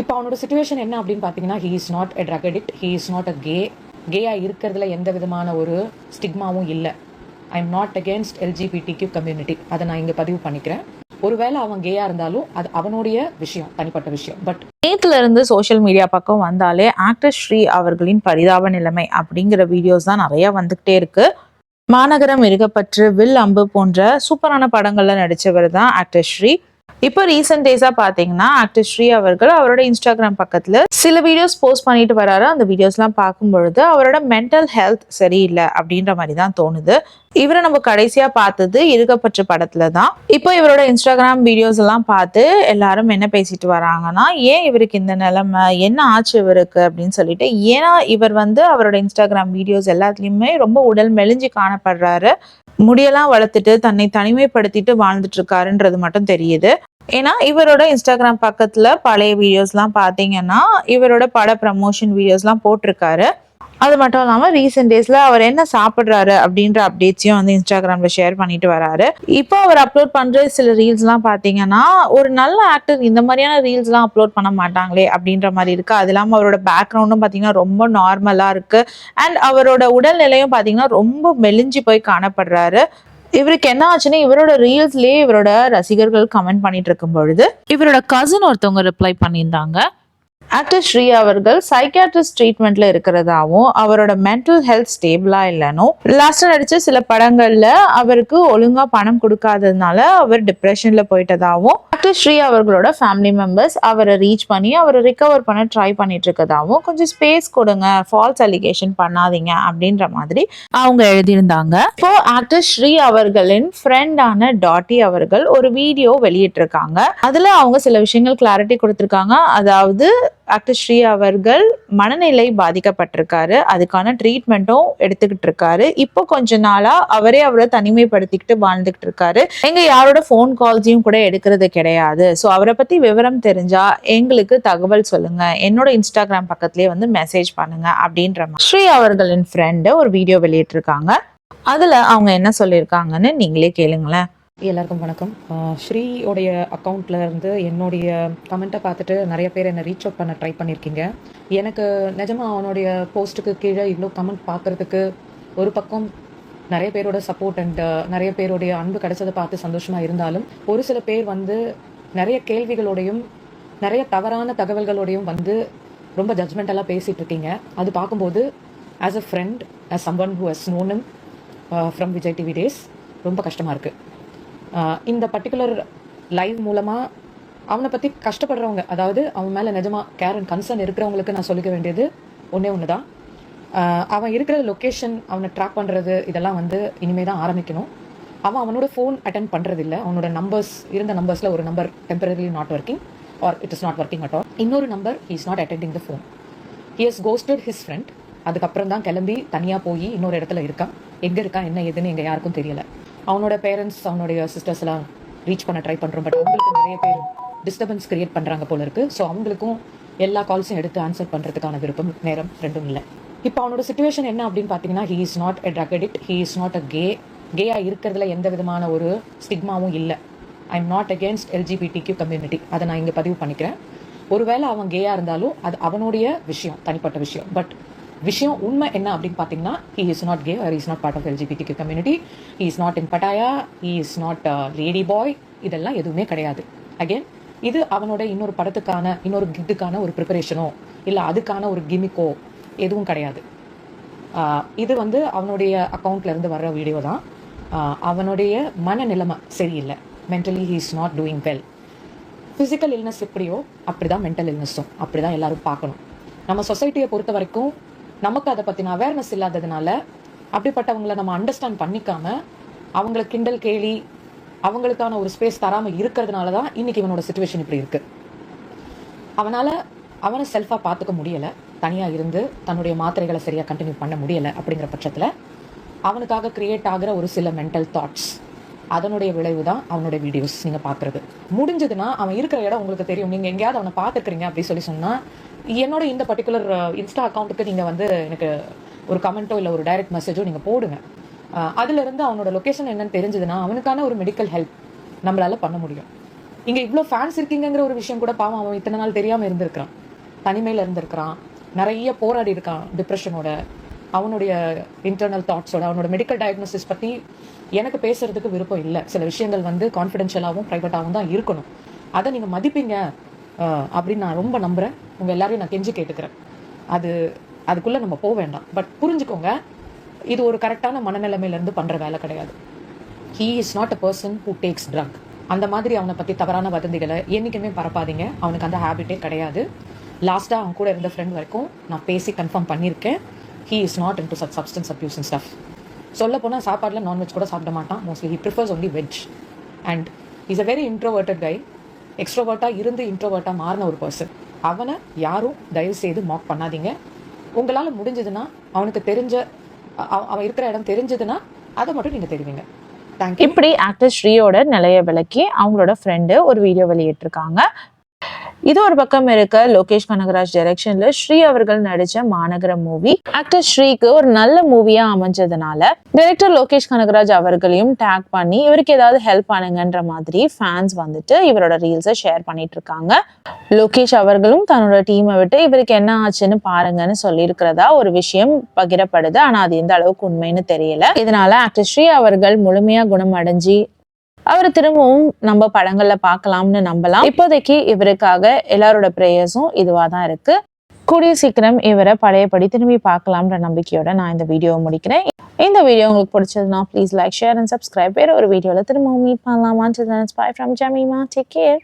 இப்போ அவனோட சுச்சுவேஷன் என்ன அப்படின்னு பார்த்தீங்கன்னா he is not a drug addict he is not a gay கேயாக இருக்கிறதுல எந்த விதமான ஒரு ஸ்டிக்மாவும் இல்லை. I am not against LGBTQ community அதை நான் இங்கே பதிவு பண்ணிக்கிறேன். ஒருவேளை அவன் கேயாக இருந்தாலும் அது அவனுடைய விஷயம் தனிப்பட்ட விஷயம். பட் நேத்துல இருந்து சோஷியல் மீடியா பக்கம் வந்தாலே ஆக்டர் ஸ்ரீ அவர்களின் பரிதாப நிலைமை அப்படிங்கிற வீடியோஸ் தான் நிறைய வந்துகிட்டே இருக்கு. மாநகரம் மிருகப்பற்று வில் அம்பு போன்ற சூப்பரான படங்கள்ல நடிச்சவர் தான் ஆக்டர் ஸ்ரீ. இப்போ ரீசெண்ட் டேஸா பாத்தீங்கன்னா ஆக்டர் ஸ்ரீ அவர்கள் அவரோட இன்ஸ்டாகிராம் பக்கத்துல சில வீடியோஸ் போஸ்ட் பண்ணிட்டு வராரு. அந்த வீடியோஸ்லாம் பார்க்கும் பொழுது அவரோட மென்டல் ஹெல்த் சரியில்லை அப்படின்ற மாதிரி தான் தோணுது. இவரை நம்ம கடைசியா பார்த்தது இருக்கப்பற்ற படத்துல தான். இப்போ இவரோட இன்ஸ்டாகிராம் வீடியோஸ் எல்லாம் பார்த்து எல்லாரும் என்ன பேசிட்டு வராங்கன்னா ஏன் இவருக்கு இந்த நிலைமை? என்ன ஆச்சு இவருக்கு? அப்படின்னு சொல்லிட்டு ஏன்னா இவர் வந்து அவரோட இன்ஸ்டாகிராம் வீடியோஸ் எல்லாத்துலயுமே ரொம்ப உடல் மெலிஞ்சு காணப்படுறாரு. முடியெல்லாம் வளர்த்துட்டு தன்னை தனிமைப்படுத்திட்டு வாழ்ந்துட்டு இருக்காருன்றது மட்டும் தெரியுது. ஏன்னா இவரோட இன்ஸ்டாகிராம் பக்கத்துல பழைய வீடியோஸ்லாம் பார்த்தீங்கன்னா இவரோட பட ப்ரமோஷன் வீடியோஸ்லாம் போட்டிருக்காரு. அது மட்டும் இல்லாமல் ரீசெண்ட் டேஸில் அவர் என்ன சாப்பிட்றாரு அப்படின்ற அப்டேட்ஸையும் வந்து இன்ஸ்டாகிராமில் ஷேர் பண்ணிட்டு வராரு. இப்போ அவர் அப்லோட் பண்ணுற சில ரீல்ஸ்லாம் பார்த்தீங்கன்னா ஒரு நல்ல ஆக்டர் இந்த மாதிரியான ரீல்ஸ்லாம் அப்லோட் பண்ண மாட்டாங்களே அப்படின்ற மாதிரி இருக்கு. அது இல்லாமல் அவரோட பேக்ரவுண்டும் பார்த்தீங்கன்னா ரொம்ப நார்மலாக இருக்கு. அண்ட் அவரோட உடல்நிலையும் பார்த்தீங்கன்னா ரொம்ப மெலிஞ்சு போய் காணப்படுறாரு. இவருக்கு என்ன ஆச்சுன்னா இவரோட ரீல்ஸ்லயே இவரோட ரசிகர்கள் கமெண்ட் பண்ணிட்டு இருக்கும் பொழுது இவரோட கசின் ஒருத்தவங்க ரிப்ளை பண்ணியிருந்தாங்க. ஆக்டர் ஸ்ரீ அவர்கள் சைக்காட்ரிஸ்ட் ட்ரீட்மெண்ட்ல இருக்கிறதாவும் அவரோட மென்டல் ஹெல்த் ஸ்டேபிளா இல்லைனும் லாஸ்டா நடிச்ச சில படங்கள்ல அவருக்கு ஒழுங்கா பணம் கொடுக்காததுனால அவர் டிப்ரெஷன்ல போயிட்டதாகவும் ஆக்டர் ஸ்ரீ அவர்களோட ஃபேமிலி மெம்பர்ஸ் அவரை ரீச் பண்ணி அவரை ரிகவர் பண்ண ட்ரை பண்ணிட்டு இருக்கதாகவும் கொஞ்சம் ஸ்பேஸ் கொடுங்க ஃபால்ஸ் அலிகேஷன் பண்ணாதீங்க அப்படின்ற மாதிரி அவங்க எழுதியிருந்தாங்க. இப்போ ஆக்டர் ஸ்ரீ அவர்களின் ஃப்ரெண்டான டாட்டி அவர்கள் ஒரு வீடியோ வெளியிட்டிருக்காங்க. அதுல அவங்க சில விஷயங்கள் கிளாரிட்டி கொடுத்துருக்காங்க. அதாவது ஆக்டர் ஸ்ரீ அவர்கள் மனநிலை பாதிக்கப்பட்டிருக்காரு. அதுக்கான ட்ரீட்மெண்ட்டும் எடுத்துக்கிட்டு இருக்காரு இப்போ கொஞ்ச நாளா அவரே அவரை தனிமைப்படுத்திக்கிட்டு வாழ்ந்துகிட்டு இருக்காரு எங்க யாரோட ஃபோன் கால்ஸையும் கூட எடுக்கிறது கிடையாது. ஸோ அவரை பற்றி விவரம் தெரிஞ்சால் எங்களுக்கு தகவல் சொல்லுங்கள் என்னோட இன்ஸ்டாகிராம் பக்கத்துலேயே வந்து மெசேஜ் பண்ணுங்கள் அப்படின்ற மாதிரி ஸ்ரீ அவர்களின் ஃப்ரெண்டு ஒரு வீடியோ வெளியிட்டிருக்காங்க. அதில் அவங்க என்ன சொல்லியிருக்காங்கன்னு நீங்களே கேளுங்களேன். எல்லாருக்கும் வணக்கம். ஸ்ரீயோடைய அக்கௌண்ட்ல இருந்து என்னுடைய கமெண்ட்டை பார்த்துட்டு நிறைய பேர் என்னை ரீச் அவுட் பண்ண ட்ரை பண்ணியிருக்கீங்க. எனக்கு நிஜமாக அவனுடைய போஸ்ட்டுக்கு கீழே இவ்வளோ கமெண்ட் பார்க்கறதுக்கு ஒரு பக்கம் நிறைய பேரோட சப்போர்ட் அண்ட் uh, நிறைய பேருடைய அன்பு கிடைச்சதை பார்த்து சந்தோஷமா இருந்தாலும் ஒரு சில பேர் வந்து நிறைய கேள்விகளோடையும் நிறைய தவறான தகவல்களோடையும் வந்து ரொம்ப ஜட்ஜ்மெண்டெல்லாம் பேசிட்டு இருக்கீங்க. அது பார்க்கும்போது as a friend as someone who has him from Vijay TV days ரொம்ப கஷ்டமாக இருக்குது uh, இந்த பர்டிகுலர் லைவ் மூலமாக அவனை பற்றி கஷ்டப்படுறவங்க அதாவது அவன் மேலே நிஜமாக கேர் அண்ட் கன்சர்ன் இருக்கிறவங்களுக்கு நான் சொல்லிக்க வேண்டியது ஒன்றே ஒன்று தான் அவன் இருக்கிற லொக்கேஷன் அவனை ட்ராக் பண்ணுறது இதெல்லாம் வந்து இனிமே தான் ஆரம்பிக்கணும். அவன் அவனோட ஃபோன் அட்டன் பண்ணுறது இல்லை அவனோட நம்பர்ஸ் இருந்த நம்பர்ஸில் ஒரு number temporarily not working or it is not working at all இன்னொரு number is not attending the phone he has ghosted his friend அதுக்கப்புறம் தான் கிளம்பி தனியாக போய் இன்னொரு இடத்துல இருக்கான். எங்கே இருக்கான் என்ன ஏதுன்னு எங்கள் யாருக்கும் தெரியல. அவனோட பேரண்ட்ஸ் அவனுடைய சிஸ்டர்ஸ் எல்லாம் ரீச் பண்ண ட்ரை பண்ணுறோம் பட் அவங்களுக்கு நிறைய பேர் டிஸ்டர்பன்ஸ் கிரியேட் பண்ணுறாங்க போல இருக்குது ஸோ அவங்களுக்கும் எல்லா கால்ஸும் எடுத்து ஆன்சர் பண்ணுறதுக்கான விருப்பம் நேரம் ரெண்டும் இல்லை. இப்போ அவனோட சுச்சுவேஷன் என்ன அப்படின்னு பார்த்தீங்கன்னா he is not a drug addict he is not a gay கேயாக இருக்கிறதுல எந்த விதமான ஒரு ஸ்டிக்மாவும் இல்லை. I am not against LGBTQ community அதை நான் இங்கே பதிவு பண்ணிக்கிறேன். ஒருவேளை அவன் கேயாக இருந்தாலும் அது அவனுடைய விஷயம் தனிப்பட்ட விஷயம். பட் விஷயம் உண்மை என்ன அப்படின்னு பார்த்தீங்கன்னா he is not gay or is not part of LGBTQ community he is not in Pattaya he is not ladyboy இதெல்லாம் எதுவுமே கிடையாது. அகேன் இது அவனோட இன்னொரு படத்துக்கான இன்னொரு கிட்டுக்கான ஒரு ப்ரிப்பரேஷனோ இல்லை அதுக்கான ஒரு கிமிக்கோ எதுவும் கிடையாது. இது வந்து அவனுடைய அக்கௌண்ட்லேருந்து வர்ற வீடியோ தான். அவனுடைய மனநிலைமை சரியில்லை. Mentally he is not doing well physical illness எப்படியோ அப்படி தான் மென்டல் இல்னஸும் அப்படிதான் எல்லோரும் பார்க்கணும். நம்ம சொசைட்டியை பொறுத்த வரைக்கும் நமக்கு அதை பற்றின அவேர்னஸ் இல்லாததுனால அப்படிப்பட்டவங்கள நம்ம அண்டர்ஸ்டாண்ட் பண்ணிக்காம அவங்கள கிண்டல் கேலி அவங்களுக்கான ஒரு ஸ்பேஸ் தராமல் இருக்கிறதுனால தான் இன்னைக்கு இவனோட சுச்சுவேஷன் இப்படி இருக்குது அவனால் அவனை செல்ஃபாக பார்த்துக்க முடியலை. தனியாக இருந்து தன்னுடைய மாத்திரைகளை சரியாக கண்டினியூ பண்ண முடியலை அப்படிங்கிற பட்சத்தில் அவனுக்காக கிரியேட் ஆகிற ஒரு சில மென்டல் தாட்ஸ் அதனுடைய விளைவு தான் அவனுடைய வீடியோஸ் நீங்கள் பார்க்குறது. முடிஞ்சதுன்னா அவன் இருக்கிற இடம் உங்களுக்கு தெரியும். நீங்கள் எங்கேயாவது அவனை பார்த்துருக்குறீங்க அப்படின்னு சொல்லி சொன்னால் என்னோட இந்த பர்டிகுலர் இன்ஸ்டா அக்கௌண்ட்டுக்கு நீங்கள் வந்து எனக்கு ஒரு கமெண்ட்டோ இல்லை ஒரு டைரக்ட் மெசேஜோ நீங்கள் போடுங்க. அதுலேருந்து அவனோட லொக்கேஷன் என்னன்னு தெரிஞ்சதுன்னா அவனுக்கான ஒரு மெடிக்கல் ஹெல்ப் நம்மளால் பண்ண முடியும். இங்கே இவ்வளோ ஃபேன்ஸ் இருக்கீங்கங்கிற ஒரு விஷயம் கூட பாவம் அவன் இத்தனை நாள் தெரியாமல் இருந்திருக்கிறான். தனிமையில் இருந்திருக்கிறான். நிறைய போராடி இருக்கான் டிப்ரெஷனோட அவனுடைய இன்டர்னல் தாட்ஸோட அவனோட மெடிக்கல் டயக்னோசிஸ் பற்றி எனக்கு பேசுறதுக்கு விருப்பம் இல்லை. சில விஷயங்கள் வந்து கான்ஃபிடென்ஷியலாகவும் ப்ரைவேட்டாகவும் தான் இருக்கணும். அதை நீங்கள் மதிப்பீங்க அப்படின்னு நான் ரொம்ப நம்புகிறேன் உங்கள் எல்லாரையும் நான் கெஞ்சி கேட்டுக்கிறேன். அது அதுக்குள்ளே நம்ம போக வேண்டாம். பட் புரிஞ்சுக்கோங்க இது ஒரு கரெக்டான மனநிலைமையிலேருந்து பண்ணுற வேலை கிடையாது. He is not a person who takes drug அந்த மாதிரி அவனை பற்றி தவறான வதந்திகளை என்றைக்குமே பரப்பாதீங்க. அவனுக்கு அந்த ஹேபிட்டே கிடையாது. லாஸ்ட்டாக அவன் கூட இருந்த ஃப்ரெண்ட் வரைக்கும் நான் பேசி கன்ஃபார்ம் பண்ணியிருக்கேன். He is not into such substance abuse and stuff சொல்ல போனால் சாப்பாடில் நான்வெஜ் கூட சாப்பிட மாட்டான். Mostly he prefers only veg and is a very introverted guy எக்ஸ்ட்ரோவர்ட்டாக இருந்து இன்ட்ரோவர்ட்டாக மாறின ஒரு பர்சன் அவனை யாரும் தயவு செய்து மாக் பண்ணாதீங்க. உங்களால் முடிஞ்சதுன்னா அவனுக்கு தெரிஞ்ச அவ- அவன் இருக்கிற இடம் தெரிஞ்சதுன்னா அதை மட்டும் நீங்கள் தெரிவிங்க. இப்படி ஆக்டர் ஸ்ரீயோட நிலைய விளக்கி அவங்களோட ஃப்ரெண்டு ஒரு வீடியோ வெளியிட்டிருக்காங்க. இது ஒரு பக்கம் இருக்க லோகேஷ் கனகராஜ் டைரக்ஷன்ல ஸ்ரீ அவர்கள் நடிச்ச மாநகர மூவி ஆக்டர் ஸ்ரீக்கு ஒரு நல்ல மூவியா அமைஞ்சதுனால டைரக்டர் லோகேஷ் கனகராஜ் அவர்களையும் டேக் பண்ணி இவருக்கு ஏதாவது ஹெல்ப் பண்ணுங்கன்ற மாதிரி ஃபேன்ஸ் வந்துட்டு இவரோட ரீல்ஸை ஷேர் பண்ணிட்டு இருக்காங்க. லோகேஷ் அவர்களும் தன்னோட டீமை விட்டு இவருக்கு என்ன ஆச்சுன்னு பாருங்கன்னு சொல்லியிருக்கிறதா ஒரு விஷயம் பகிரப்படுது. ஆனா அது எந்த அளவுக்கு உண்மைன்னு தெரியல. இதனால ஆக்டர் ஸ்ரீ அவர்கள் முழுமையா குணமடைஞ்சு அவர் திரும்பவும் நம்ம படங்கள்ல பார்க்கலாம்னு நம்பலாம். இப்போதைக்கு இவருக்காக எல்லாரோட ப்ரேயர்ஸும் இதுவா தான் இருக்கு. கூடிய சீக்கிரம் இவரை பழையபடி திரும்பி பார்க்கலாம்ன்ற நம்பிக்கையோட நான் இந்த வீடியோவை முடிக்கிறேன். இந்த வீடியோ உங்களுக்கு பிடிச்சதுன்னா please like share and subscribe வேறு ஒரு வீடியோவில் திரும்பவும் மீட் பண்ணலாம் ஃப்ரம் ஜமீமா டேக் கேர்